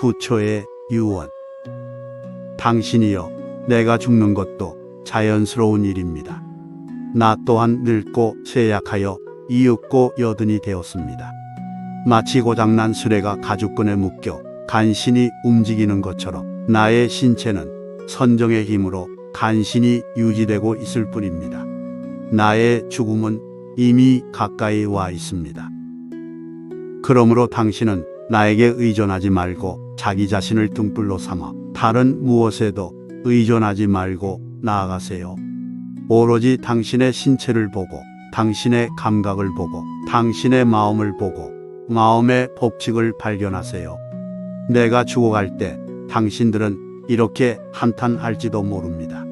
9초의 유언. 당신이여, 내가 죽는 것도 자연스러운 일입니다. 나 또한 늙고 쇠약하여 이윽고 여든이 되었습니다. 마치 고장난 수레가 가죽끈에 묶여 간신히 움직이는 것처럼 나의 신체는 선정의 힘으로 간신히 유지되고 있을 뿐입니다. 나의 죽음은 이미 가까이 와 있습니다. 그러므로 당신은 나에게 의존하지 말고 자기 자신을 등불로 삼아 다른 무엇에도 의존하지 말고 나아가세요. 오로지 당신의 신체를 보고 당신의 감각을 보고 당신의 마음을 보고 마음의 법칙을 발견하세요. 내가 죽어갈 때 당신들은 이렇게 한탄할지도 모릅니다.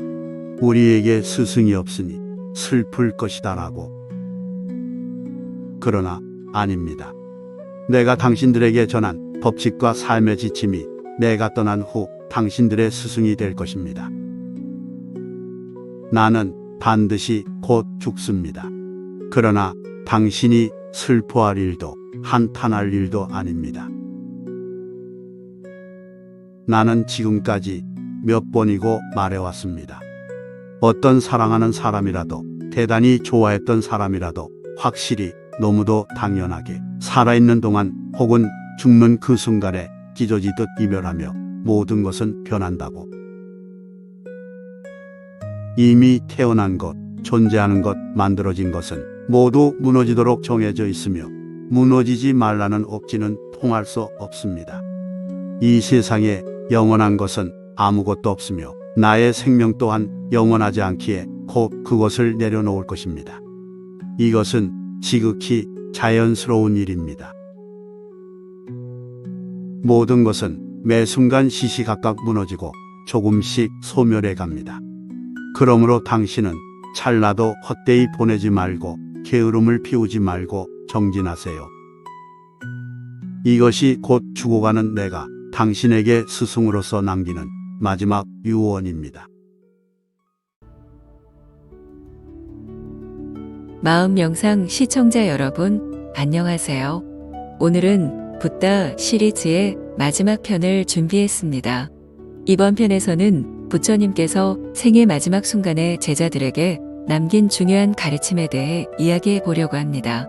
우리에게 스승이 없으니 슬플 것이다라고. 그러나 아닙니다. 내가 당신들에게 전한 법칙과 삶의 지침이 내가 떠난 후 당신들의 스승이 될 것입니다. 나는 반드시 곧 죽습니다. 그러나 당신이 슬퍼할 일도 한탄할 일도 아닙니다. 나는 지금까지 몇 번이고 말해왔습니다. 어떤 사랑하는 사람이라도 대단히 좋아했던 사람이라도 확실히 너무도 당연하게 살아있는 동안 혹은 죽는 그 순간에 찢어지듯 이별하며 모든 것은 변한다고. 이미 태어난 것, 존재하는 것, 만들어진 것은 모두 무너지도록 정해져 있으며 무너지지 말라는 억지는 통할 수 없습니다. 이 세상에 영원한 것은 아무것도 없으며 나의 생명 또한 영원하지 않기에 곧 그것을 내려놓을 것입니다. 이것은 지극히 자연스러운 일입니다. 모든 것은 매 순간 시시각각 무너지고 조금씩 소멸해 갑니다. 그러므로 당신은 찰나도 헛되이 보내지 말고 게으름을 피우지 말고 정진하세요. 이것이 곧 죽어가는 내가 당신에게 스승으로서 남기는 마지막 유언입니다. 마음 명상 시청자 여러분, 안녕하세요. 오늘은 붓다 시리즈의 마지막 편을 준비했습니다. 이번 편에서는 부처님께서 생의 마지막 순간에 제자들에게 남긴 중요한 가르침에 대해 이야기해 보려고 합니다.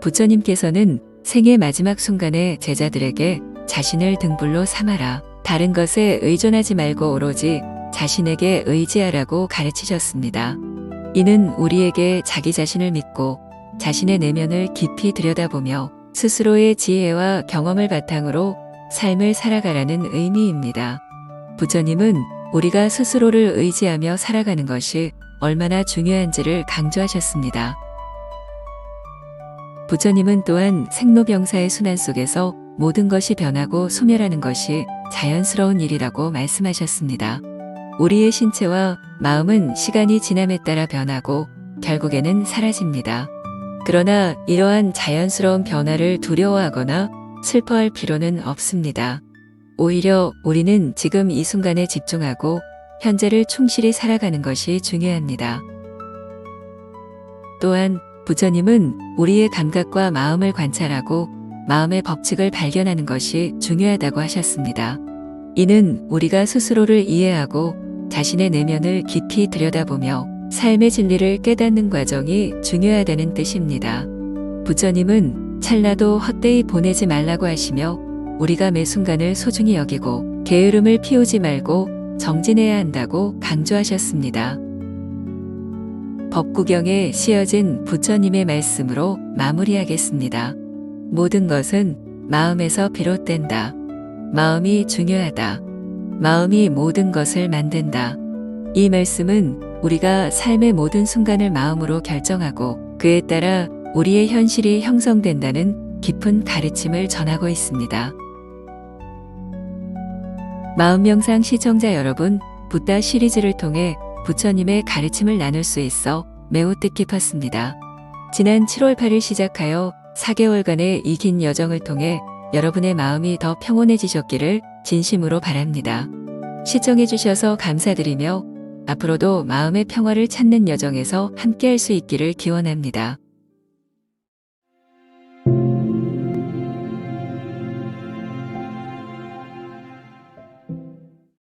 부처님께서는 생의 마지막 순간에 제자들에게 자신을 등불로 삼아라. 다른 것에 의존하지 말고 오로지 자신에게 의지하라고 가르치셨습니다. 이는 우리에게 자기 자신을 믿고 자신의 내면을 깊이 들여다보며 스스로의 지혜와 경험을 바탕으로 삶을 살아가라는 의미입니다. 부처님은 우리가 스스로를 의지하며 살아가는 것이 얼마나 중요한지를 강조하셨습니다. 부처님은 또한 생로병사의 순환 속에서 모든 것이 변하고 소멸하는 것이 자연스러운 일이라고 말씀하셨습니다. 우리의 신체와 마음은 시간이 지남에 따라 변하고 결국에는 사라집니다. 그러나 이러한 자연스러운 변화를 두려워하거나 슬퍼할 필요는 없습니다. 오히려 우리는 지금 이 순간에 집중하고 현재를 충실히 살아가는 것이 중요합니다. 또한 부처님은 우리의 감각과 마음을 관찰하고 마음의 법칙을 발견하는 것이 중요하다고 하셨습니다. 이는 우리가 스스로를 이해하고 자신의 내면을 깊이 들여다보며 삶의 진리를 깨닫는 과정이 중요하다는 뜻입니다. 부처님은 찰나도 헛되이 보내지 말라고 하시며 우리가 매 순간을 소중히 여기고 게으름을 피우지 말고 정진해야 한다고 강조하셨습니다. 법구경에 씌어진 부처님의 말씀으로 마무리하겠습니다. 모든 것은 마음에서 비롯된다. 마음이 중요하다. 마음이 모든 것을 만든다. 이 말씀은 우리가 삶의 모든 순간을 마음으로 결정하고 그에 따라 우리의 현실이 형성된다는 깊은 가르침을 전하고 있습니다. 마음 명상 시청자 여러분, 붓다 시리즈를 통해 부처님의 가르침을 나눌 수 있어 매우 뜻깊었습니다. 지난 7월 8일 시작하여 4개월간의 이 긴 여정을 통해 여러분의 마음이 더 평온해지셨기를 진심으로 바랍니다. 시청해주셔서 감사드리며 앞으로도 마음의 평화를 찾는 여정에서 함께할 수 있기를 기원합니다.